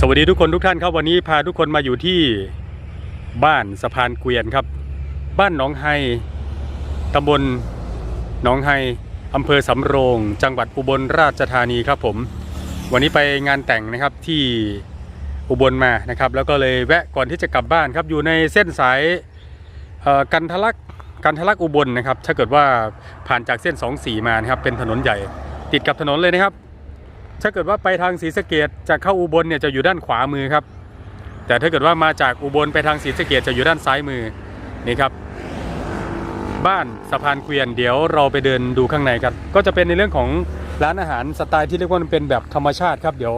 สวัสดีทุกคนทุกท่านครับวันนี้พาทุกคนมาอยู่ที่บ้านสะพานเกวียนครับ บ้านหนองไฮตำบลหนองไฮอำเภอสำโรง จังหวัดอุบลราชธานีครับผม วันนี้ไปงานแต่งนะครับที่อุบลมานะครับ แล้วก็เลยแวะก่อนที่จะกลับบ้านครับอยู่ในเส้นสายกันทะลักกันทะลักอุบลนะครับ ถ้าเกิดว่าผ่านจากเส้น 24 มานะครับเป็นถนนใหญ่ ติดกับถนนเลยนะครับ ถ้าเกิดว่าไปทางศรีสะเกดจะเข้าอุบลเนี่ยจะอยู่ด้านขวามือครับ แต่ถ้าเกิดว่ามาจากอุบลไปทางศรีสะเกดจะอยู่ด้านซ้ายมือนี่ครับ บ้านสะพานเกวียนเดี๋ยวเราไปเดินดูข้างในกันก็จะเป็นในเรื่องของร้านอาหารสไตล์ที่เรียกว่ามันเป็นแบบธรรมชาติครับเดี๋ยว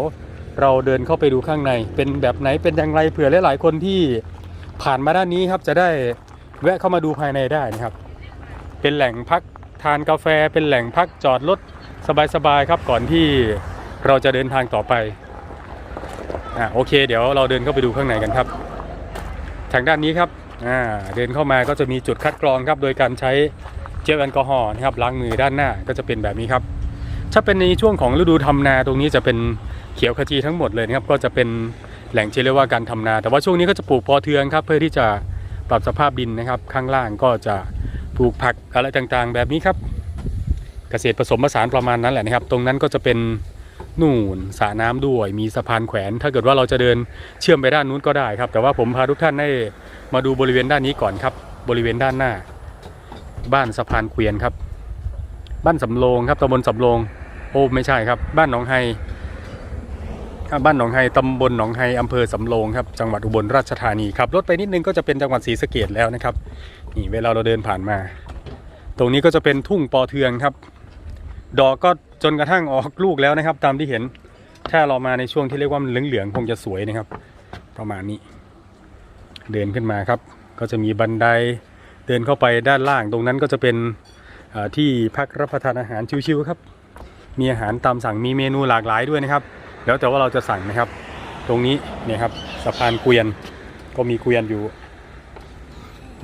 เราเดินเข้าไปดูข้างใน เป็นแบบไหนเป็นอย่างไรเผื่อหลายๆคนที่ผ่านมาด้านนี้ครับจะได้แวะเข้ามาดูภายในได้นะครับ เป็นแหล่งพักทานกาแฟเป็นแหล่งพักจอดรถสบายๆครับก่อนที่ เราจะเดินทางต่อไปอ่าโอเค เดี๋ยวเราเดินเข้าไปดูข้างในกันครับ ทางด้านนี้ครับอ่าเดินเข้ามาก็จะมีจุดคัดกรองครับ โดยการใช้เจลแอลกอฮอล์นะครับล้างมือด้านหน้าก็จะเป็นแบบนี้ครับ ถ้าเป็นในช่วงของฤดูทำนาตรงนี้จะเป็นเขียวขจีทั้งหมดเลยนะครับ ก็จะเป็นแหล่งที่เรียกว่าการทำนา แต่ว่าช่วงนี้ก็จะปลูกพอเทืองครับ เพื่อที่จะปรับสภาพดินนะครับ ข้างล่างก็จะปลูกผักอะไรต่างๆ แบบนี้ครับ เกษตรผสมผสานประมาณนั้นแหละนะครับ ตรงนั้นก็จะเป็น นู่นสระน้ำด้วยมีสะพานแขวน ถ้าเกิดว่าเราจะเดินเชื่อมไปด้านนู้นก็ได้ครับ แต่ว่าผมพาทุกท่านได้มาดูบริเวณด้านนี้ก่อนครับ บริเวณด้านหน้า บ้านสะพานเกวียนครับ บ้านสำโรงครับตำบลสำโรงโอ้ไม่ใช่ครับ บ้านหนองไฮบ้านหนองไฮตำบลหนองไฮอำเภอสำโรงครับจังหวัดอุบลราชธานีครับรถไปนิดนึงก็จะเป็นจังหวัดศรีสะเกดแล้วนะครับนี่เวลาเราเดินผ่านมา ตรงนี้ก็จะเป็นทุ่งปอเทืองครับ ดอกก็ จนกระทั่งออกลูกแล้วนะครับ ตามที่เห็นถ้าเรามาในช่วงที่เรียกว่ามันเหลืองๆคงจะสวยนะครับ ประมาณนี้ เดินขึ้นมาครับ ก็จะมีบันไดเดินเข้าไปด้านล่างตรงนั้นก็จะเป็นที่พักรับประทานอาหารชิวๆครับ มีอาหารตามสั่งมีเมนูหลากหลายด้วยนะครับ แล้วแต่ว่าเราจะสั่งนะครับ ตรงนี้เนี่ยครับสะพานเกวียนก็มีเกวียนอยู่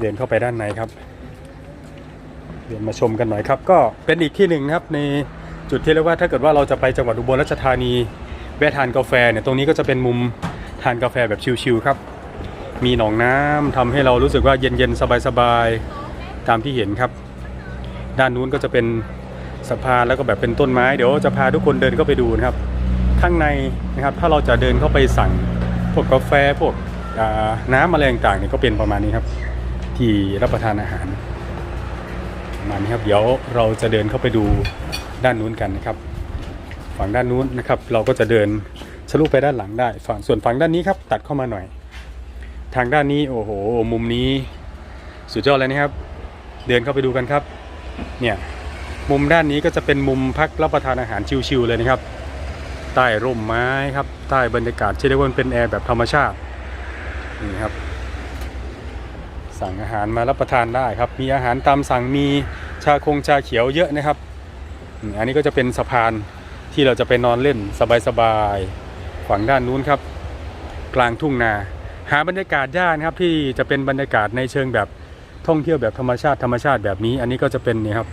เดินเข้าไปด้านในครับ เดินมาชมกันหน่อยครับ ก็เป็นอีกที่หนึ่งนะครับใน จุดที่เรียกว่าถ้าเกิดว่าเราจะไปจังหวัดอุบลราชธานีแวะทานกาแฟเนี่ยตรงนี้ก็จะเป็นมุมทานกาแฟแบบชิลๆครับ มีหนองน้ำทำให้เรารู้สึกว่าเย็นๆสบายๆตามที่เห็นครับ ด้านนู้นก็จะเป็นสะพานแล้วก็แบบเป็นต้นไม้เดี๋ยวจะพาทุกคนเดินเข้าไปดูนะครับ ข้างในนะครับถ้าเราจะเดินเข้าไปสั่งพวกกาแฟพวกน้ำอะไรต่างๆเนี่ยก็เป็นประมาณนี้ครับ ที่รับประทานอาหารประมาณนี้ครับเดี๋ยวเราจะเดินเข้าไปดู ด้านนู้นกันนะครับ ฝั่งด้านนู้นนะครับ เราก็จะเดินทะลุไปด้านหลังได้ ฝั่งส่วนฝั่งด้านนี้ครับ ตัดเข้ามาหน่อย ทางด้านนี้โอ้โห มุมนี้ สุดยอดเลยนะครับ เดินเข้าไปดูกันครับ เนี่ยมุมด้านนี้ก็จะเป็นมุมพักรับประทานอาหารชิวๆเลยนะครับ ใต้ร่มไม้ครับ ใต้บรรยากาศที่เรียกว่าเป็นแอร์แบบธรรมชาตินี่ครับ สั่งอาหารมารับประทานได้ครับ มีอาหารตามสั่งมีชาคงชาเขียวเยอะนะครับ อันนี้ก็จะเป็นสะพานที่เราจะไปนอนเล่นสบายๆฝั่งด้านนู้นครับ กลางทุ่งนา หาบรรยากาศยากนะครับที่จะเป็นบรรยากาศในเชิงแบบท่องเที่ยวแบบธรรมชาติธรรมชาติแบบนี้ อันนี้ก็จะเป็นนี่ครับ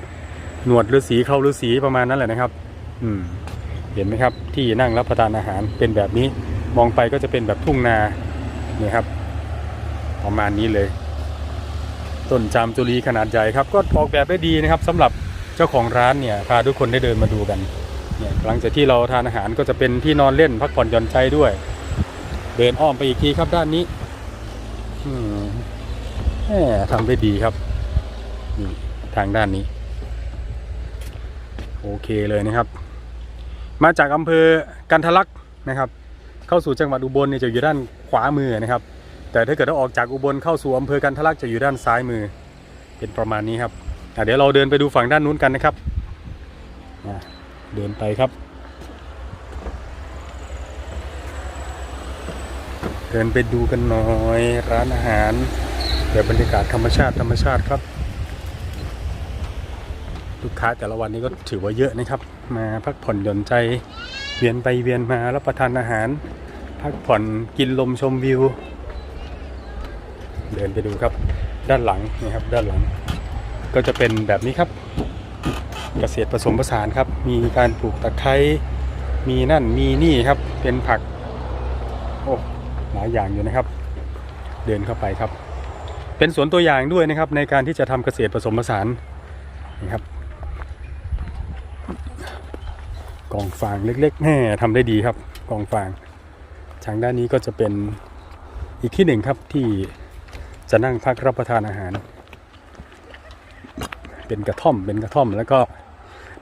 หนวดฤาษีเขาฤาษีประมาณนั้นแหละนะครับ อืมเห็นไหมครับ ที่นั่งรับประทานอาหารเป็นแบบนี้มองไปก็จะเป็นแบบทุ่งนานี่ครับ ประมาณนี้เลย ต้นจามจุรีขนาดใหญ่ครับ ก็ออกแบบได้ดีนะครับสำหรับ เจ้าของร้านเนี่ยพาทุกคนได้เดินมาดูกันเนี่ยหลังจากที่เราทานอาหารก็จะเป็นที่นอนเล่นพักผ่อนหย่อนใจด้วย เดินอ้อมไปอีกทีครับด้านนี้อืมแหมทำได้ดีครับนี่ทางด้านนี้ โอเคเลยนะครับ มาจากอำเภอกันทะลักนะครับ เข้าสู่จังหวัดอุบลเนี่ยจะอยู่ด้านขวามือนะครับ แต่ถ้าเกิดว่าออกจากอุบลเข้าสู่อำเภอกันทะลักจะอยู่ด้านซ้ายมือ เป็นประมาณนี้ครับ เดี๋ยวเราเดินไปดูฝั่งด้านนู้นกันนะครับเดินไปครับ เดินไปดูกันหน่อยร้านอาหารแบบบรรยากาศธรรมชาติธรรมชาติครับลูกค้าแต่ละวันนี้ก็ถือว่าเยอะนะครับ มาพักผ่อนหย่อนใจเวียนไปเวียนมารับประทานอาหาร พักผ่อนกินลมชมวิว เดินไปดูครับด้านหลังนี่ครับด้านหลัง ก็จะเป็นแบบนี้ครับเกษตรผสมผสานครับ มีการปลูกตะไคร้มีนั่นมีนี่ครับเป็นผักโอ้หลายอย่างอยู่นะครับ เดินเข้าไปครับ เป็นสวนตัวอย่างด้วยนะครับ ในการที่จะทำเกษตรผสมผสานนี่ครับกองฟางเล็กๆแม่ทำได้ดีครับกองฟางทางด้านนี้ก็จะเป็นอีกที่หนึ่งครับที่จะนั่งพักรับประทานอาหาร เป็นกระท่อมเป็นกระท่อม แล้วก็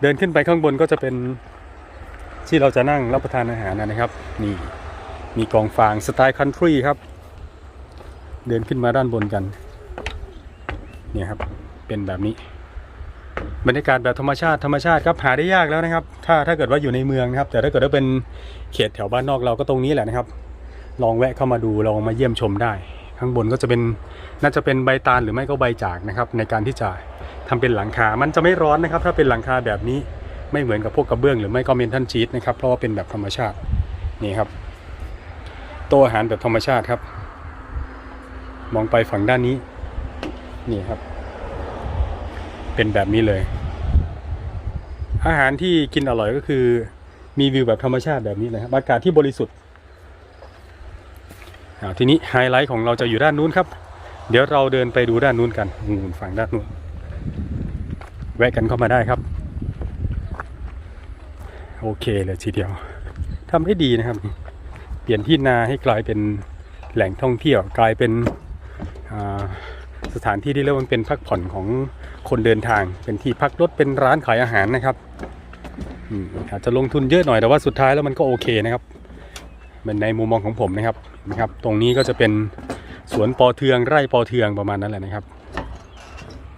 เดินขึ้นไปข้างบนก็จะเป็นที่เราจะนั่งรับประทานอาหารนะครับ นี่มีกองฟางสไตล์คันทรีครับ เดินขึ้นมาด้านบนกันเนี่ยครับเป็นแบบนี้ บรรยากาศแบบธรรมชาติธรรมชาติครับหาได้ยากแล้วนะครับ ถ้าถ้าเกิดว่าอยู่ในเมืองนะครับ แต่ถ้าเกิดว่าเป็นเขตแถวบ้านนอกเราก็ตรงนี้แหละนะครับ ลองแวะเข้ามาดูลองมาเยี่ยมชมได้ ข้างบนก็จะเป็นน่าจะเป็นใบตาลหรือไม่ก็ใบจากนะครับ ในการที่จะ ทำเป็นหลังคา มันจะไม่ร้อนนะครับ ถ้าเป็นหลังคาแบบนี้ไม่เหมือนกับพวกกระเบื้องหรือไม่ก็เมนทัลชีตนะครับ เพราะว่าเป็นแบบธรรมชาตินี่ครับโต๊ะอาหารแบบธรรมชาติครับ มองไปฝั่งด้านนี้นี่ครับ เป็นแบบนี้เลย อาหารที่กินอร่อยก็คือ มีวิวแบบธรรมชาติแบบนี้เลยครับอากาศที่บริสุทธิ์ทีนี้ไฮไลท์ของเราจะอยู่ด้านนู้นครับ เดี๋ยวเราเดินไปดูด้านนู้นกันฝั่งด้านนู้น แวะกันเข้ามาได้ครับ โอเคเลยทีเดียวทำได้ดีนะครับ เปลี่ยนที่นาให้กลายเป็นแหล่งท่องเที่ยวกลายเป็นสถานที่ที่เรียกว่าเป็นพักผ่อนของคนเดินทาง เป็นที่พักรถเป็นร้านขายอาหารนะครับอืมอาจจะลงทุนเยอะหน่อยแต่ว่าสุดท้ายแล้วมันก็โอเคนะครับเป็นในมุมมองของผมนะครับนะครับ ตรงนี้ก็จะเป็นสวนปอเทืองไร่ปอเทืองประมาณนั้นแหละนะครับ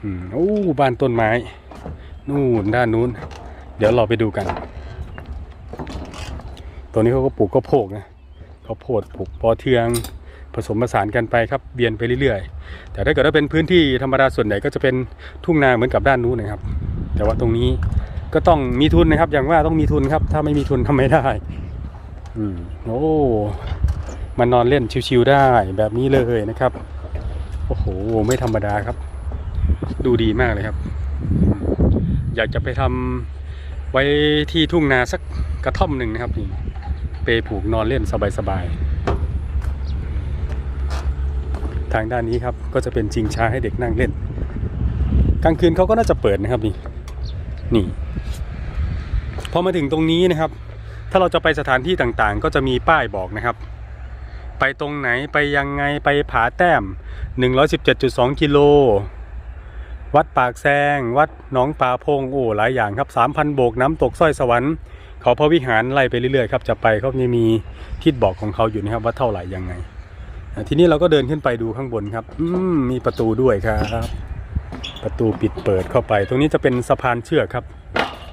อืมโอ้บ้านต้นไม้ นู่นด้านนู้น เดี๋ยวเราไปดูกัน ตัวนี้เขาก็ปลูกข้าวโพดนะข้าโพดปลูกปอเทืองผสมผสานกันไปครับเบียนไปเรื่อยๆ แต่ถ้าเกิดว่าเป็นพื้นที่ธรรมดาส่วนใหญ่ก็จะเป็นทุ่งนาเหมือนกับด้านนู้นนะครับ แต่ว่าตรงนี้ก็ต้องมีทุนนะครับ อย่างว่าต้องมีทุนครับ ถ้าไม่มีทุนทำไม่ได้อืมโอ้มันนอนเล่นชิวๆได้แบบนี้เลยนะครับโอ้โหไม่ธรรมดาครับ ดูดีมากเลยครับ อยากจะไปทำไว้ที่ทุ่งนาสักกระท่อมหนึ่งนะครับนี่เปย์ผูกนอนเล่นสบายๆทางด้านนี้ครับก็จะเป็นชิงช้าให้เด็กนั่งเล่น กลางคืนเขาก็น่าจะเปิดนะครับนี่นี่พอมาถึงตรงนี้นะครับ ถ้าเราจะไปสถานที่ต่างๆ ก็จะมีป้ายบอกนะครับ ไปตรงไหนไปยังไงไปผาแต้ม 117.2 กิโล วัดปากแซง วัดหนองป่าพงโอ้หลายอย่างครับ 3,000 โบกน้ำตกสร้อยสวรรค์เขาพระวิหารไล่ไปเรื่อยๆครับจะไปเขาจะมีทิศบอกของเขาอยู่นะครับว่าเท่าไหร่ยังไงทีนี้เราก็เดินขึ้นไปดูข้างบนครับ อืมมีประตูด้วยครับ ประตูปิดเปิดเข้าไป ตรงนี้จะเป็นสะพานเชือกครับ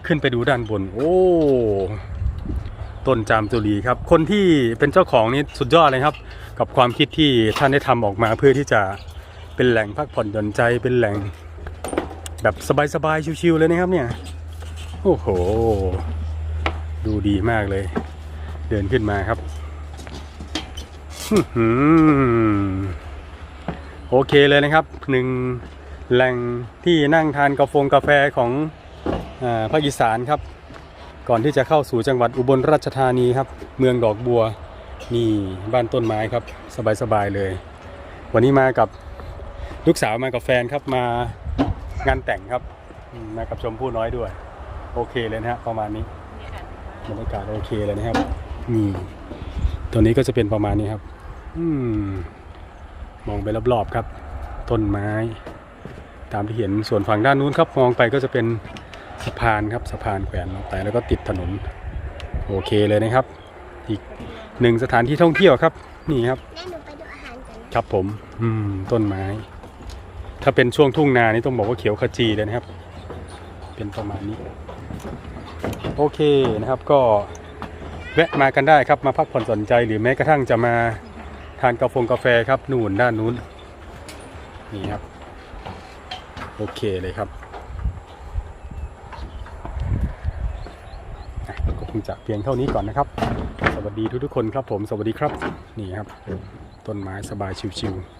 ขึ้นไปดูด้านบน โอ้ต้นจามจุลีครับ คนที่เป็นเจ้าของนี่สุดยอดเลยครับ กับความคิดที่ท่านได้ทำออกมาเพื่อที่จะเป็นแหล่งพักผ่อนหย่อนใจเป็นแหล่ง แบบสบายๆชิวๆเลยนะครับเนี่ยโอ้โห ดูดีมากเลย เดินขึ้นมาครับโอเคเลยนะครับหนึ่งแหล่งที่นั่งทานกาแฟกาแฟของอภาคอีสานครับ ก่อนที่จะเข้าสู่จังหวัดอุบลราชธานีครับ เมืองดอกบัว นี่บ้านต้นไม้ครับ สบายๆเลย วันนี้มากับลูกสาวมากับแฟนครับมา งานแต่งครับอืมมากับชมพู่น้อยด้วย โอเคเลยนะฮะประมาณนี้บรรยากาศโอเคเลยนะครับนี่ตัวนี้ก็จะเป็นประมาณนี้ครับ อืมมองไปรอบๆครับ ต้นไม้ ตามที่เห็นส่วนฝั่งด้านนู้นครับมองไปก็จะเป็นสะพานครับสะพานแขวนลงไปแล้วก็ติดถนน โอเคเลยนะครับ อีกหนึ่งสถานที่ท่องเที่ยวครับ นี่ครับ แม่หนูไปดูอาหารกัน ครับผม อืม ต้นไม้ ถ้าเป็นช่วงทุ่งนานี่ต้องบอกว่าเขียวขจีเลยนะครับ เป็นประมาณนี้ โอเคนะครับก็แวะมากันได้ครับมาพักผ่อนสนใจหรือแม้กระทั่งจะมาทานกาแฟกาแฟครับนู่นด้านนู้นนี่ครับ โอเคเลยครับก็คงจะเพียงเท่านี้ก่อนนะครับ สวัสดีทุกๆคนครับผมสวัสดีครับ นี่ครับ ต้นไม้สบายชิวๆ